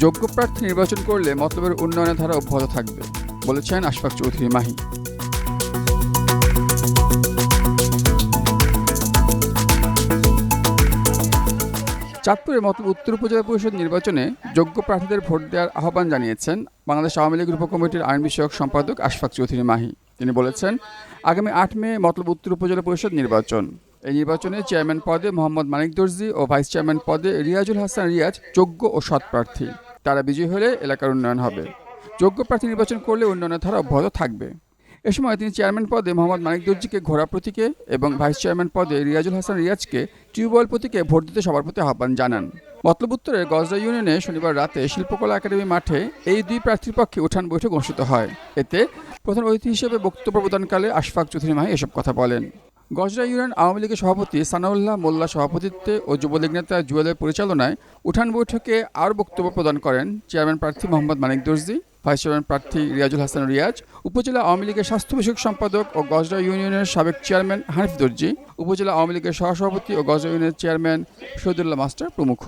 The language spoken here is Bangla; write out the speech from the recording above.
যোগ্য প্রার্থী নির্বাচন করলে মতলবের উন্নয়নের ধারা অব্যাহত থাকবে, বলেছেন আশফাক চৌধুরী মাহি। চাঁদপুরে মতলব উত্তর উপজেলা পরিষদ নির্বাচনে যোগ্য প্রার্থীদের ভোট দেওয়ার আহ্বান জানিয়েছেন বাংলাদেশ আওয়ামী লীগ উপ কমিটির আইন বিষয়ক সম্পাদক আশফাক চৌধুরী মাহি। তিনি বলেছেন, আগামী আট মে মতলব উত্তর উপজেলা পরিষদ নির্বাচন। এই নির্বাচনে চেয়ারম্যান পদে মোহাম্মদ মানিক দর্জি ও ভাইস চেয়ারম্যান পদে রিয়াজুল হাসান রিয়াজ যোগ্য ও সৎ প্রার্থী। তারা বিজয়ী হলে এলাকার উন্নয়ন হবে। যোগ্য প্রার্থী নির্বাচন করলে উন্নয়নের ধারা অব্যাহত থাকবে। এ সময় তিনি চেয়ারম্যান পদে মোহাম্মদ মানিক দর্জিকে ঘোড়া প্রতীকে এবং ভাইস চেয়ারম্যান পদে রিয়াজুল হাসান রিয়াজকে টিউবওয়েল প্রতীকে ভোট দিতে সবার প্রতি আহ্বান জানান। মতলব উত্তরের গজরা ইউনিয়নে শনিবার রাতে শিল্পকলা একাডেমি মাঠে এই দুই প্রার্থীর পক্ষে উঠান বৈঠক অনুষ্ঠিত হয়। এতে প্রধান অতিথি হিসেবে বক্তব্য প্রদানকালে আশফাক চৌধুরী মাহি এসব কথা বলেন। গজরা ইউনিয়ন আওয়ামী লীগের সভাপতি সানাউল্লাহ মোল্লা সভাপতিত্বে ও যুবলীগ নেতা জুয়েলের পরিচালনায় উঠান বৈঠকে আর বক্তব্য প্রদান করেন চেয়ারম্যান প্রার্থী মোহাম্মদ মানিক দর্জি, ভাইস চেয়ারম্যান প্রার্থী রিয়াজুল হাসান রিয়াজ, উপজেলা আওয়ামী লীগের স্বাস্থ্য বিষয়ক সম্পাদক ও গজরা ইউনিয়নের সাবেক চেয়ারম্যান হানিফ দর্জি, উপজেলা আওয়ামী লীগের সহসভাপতি ও গজরা ইউনিয়নের চেয়ারম্যান শহীদুল্লাহ মাস্টার প্রমুখ।